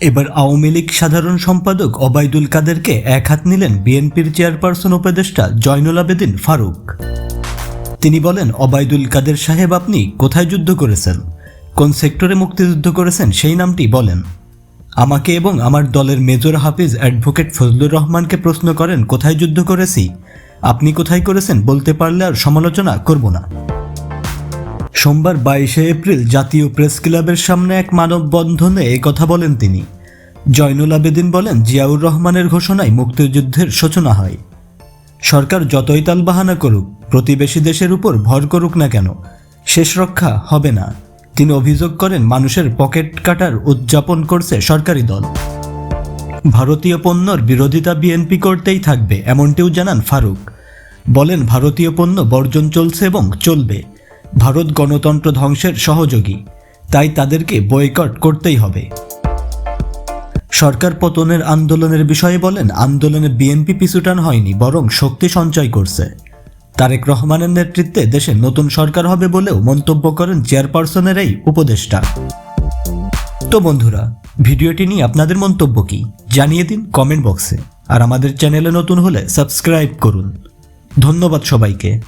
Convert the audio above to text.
এবার আওয়ামী লীগ সাধারণ সম্পাদক অবায়দুল কাদেরকে এক হাত নিলেন বিএনপির চেয়ারপারসন উপদেষ্টা জয়নুল আবেদিন ফারুক। তিনি বলেন, অবায়দুল কাদের সাহেব আপনি কোথায় যুদ্ধ করেছেন? কোন সেক্টরে মুক্তিযুদ্ধ করেছেন সেই নামটি বলেন। আমাকে এবং আমার দলের মেজর হাফিজ অ্যাডভোকেট ফজলুর রহমানকে প্রশ্ন করেন, কোথায় যুদ্ধ করেছি? আপনি কোথায় করেছেন? বলতে পারলে আর সমালোচনা করব না। সোমবার বাইশে এপ্রিল জাতীয় প্রেস ক্লাবের সামনে এক মানববন্ধনে কথা বলেন তিনি। জয়নুল আবেদিন বলেন, জিয়াউর রহমানের ঘোষণায় মুক্তিযুদ্ধের সূচনা হয়। সরকার যতই তালবাহানা করুক, প্রতিবেশী দেশের উপর ভর করুক না কেন, শেষ রক্ষা হবে না। তিনি অভিযোগ করেন, মানুষের পকেট কাটার উদযাপন করছে সরকারি দল। ভারতীয় পণ্যর বিরোধিতা বিএনপি করতেই থাকবে, এমনটিও জানান ফারুক। বলেন, ভারতীয় পণ্য বর্জন চলছে এবং চলবে। ভারত গণতন্ত্র ধ্বংসের সহযোগী। তাই তাদেরকে বয়কট করতেই হবে। সরকার পতনের আন্দোলনের বিষয়ে বলেন, আন্দোলনে বিএনপি পিছুটান হয়নি, বরং শক্তি সঞ্চয় করছে। তারেক রহমানের নেতৃত্বে দেশে নতুন সরকার হবে বলেও মন্তব্য করেন চেয়ারপারসনের এই উপদেষ্টা। তো বন্ধুরা, ভিডিওটি নিয়ে আপনাদের মন্তব্য কি? জানিয়ে দিন কমেন্ট বক্সে আর আমাদের চ্যানেলে নতুন হলে সাবস্ক্রাইব করুন। ধন্যবাদ সবাইকে।